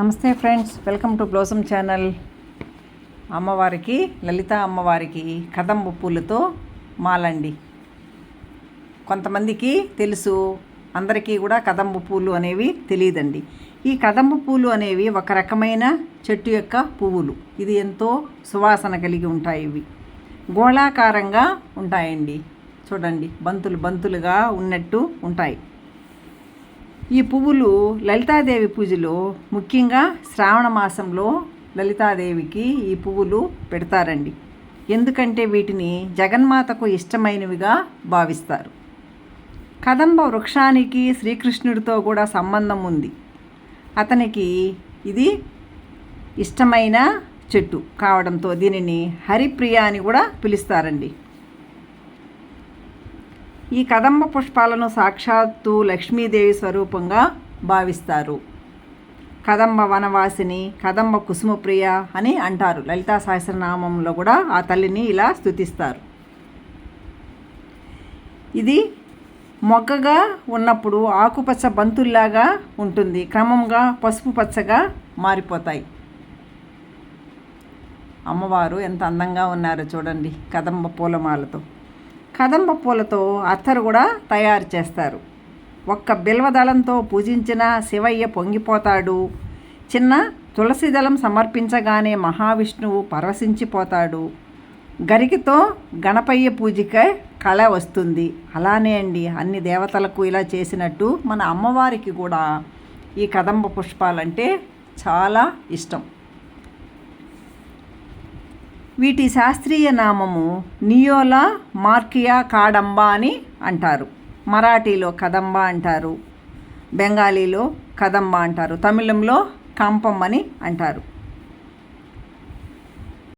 నమస్తే friends welcome to blossom channel. అమ్మవారికి లలిత అమ్మవారికి కదంబ పూలతో మాలండి. కొంతమందికి తెలుసు అందరికీ కూడా కదంబ పూలు అనేవి తెలియదండి. ఈ కదంబ పూలు అనేవి ఒక రకమైన చెట్టు యొక్క పువ్వులు. ఇది ఎంతో సువాసన కలిగి ఉంటాయి ఇవి. గోళాకారంగా ఉంటాయండి. చూడండి బంతులు బంతులుగా ఉన్నట్టు ఉంటాయి. ఈ పువ్వులు లలితాదేవి పూజలో ముఖ్యంగా శ్రావణ మాసంలో లలితాదేవికి ఈ పువ్వులు పెడతారండి. ఎందుకంటే వీటిని జగన్మాతకు ఇష్టమైనవిగా భావిస్తారు. కదంబ వృక్షానికి శ్రీకృష్ణుడితో కూడా సంబంధం ఉంది. అతనికి ఇది ఇష్టమైన చెట్టు కావడంతో దీనిని హరిప్రియ అని కూడా పిలుస్తారండి. ఈ కదంబ పుష్పాలను సాక్షాత్తు లక్ష్మీదేవి స్వరూపంగా భావిస్తారు. కదంబ వనవాసిని కదంబ కుసుమప్రియ అని అంటారు. లలితా సహస్రనామంలో కూడా ఆ తల్లిని ఇలా స్తుతిస్తారు. ఇది మొగ్గగా ఉన్నప్పుడు ఆకుపచ్చ బంతుల్లాగా ఉంటుంది. క్రమంగా పసుపు పచ్చగా మారిపోతాయి. అమ్మవారు ఎంత అందంగా ఉన్నారో చూడండి కదంబ పూలమాలతో. కదంబ పూలతో అత్తరు కూడా తయారు చేస్తారు. ఒక్క బిల్వదళంతో పూజించిన శివయ్య పొంగిపోతాడు. చిన్న తులసి దళం సమర్పించగానే మహావిష్ణువు పరవశించిపోతాడు. గరికితో గణపయ్య పూజకే కళ వస్తుంది. అలానే అండి అన్ని దేవతలకు ఇలా చేసినట్టు మన అమ్మవారికి కూడా ఈ కదంబ పుష్పాలంటే చాలా ఇష్టం. వీటి శాస్త్రీయ నామము నియోలా మార్కియా కాడంబ అని అంటారు. మరాఠీలో కదంబ అంటారు. బెంగాలీలో కదంబ అంటారు. తమిళంలో కంపం అని అంటారు.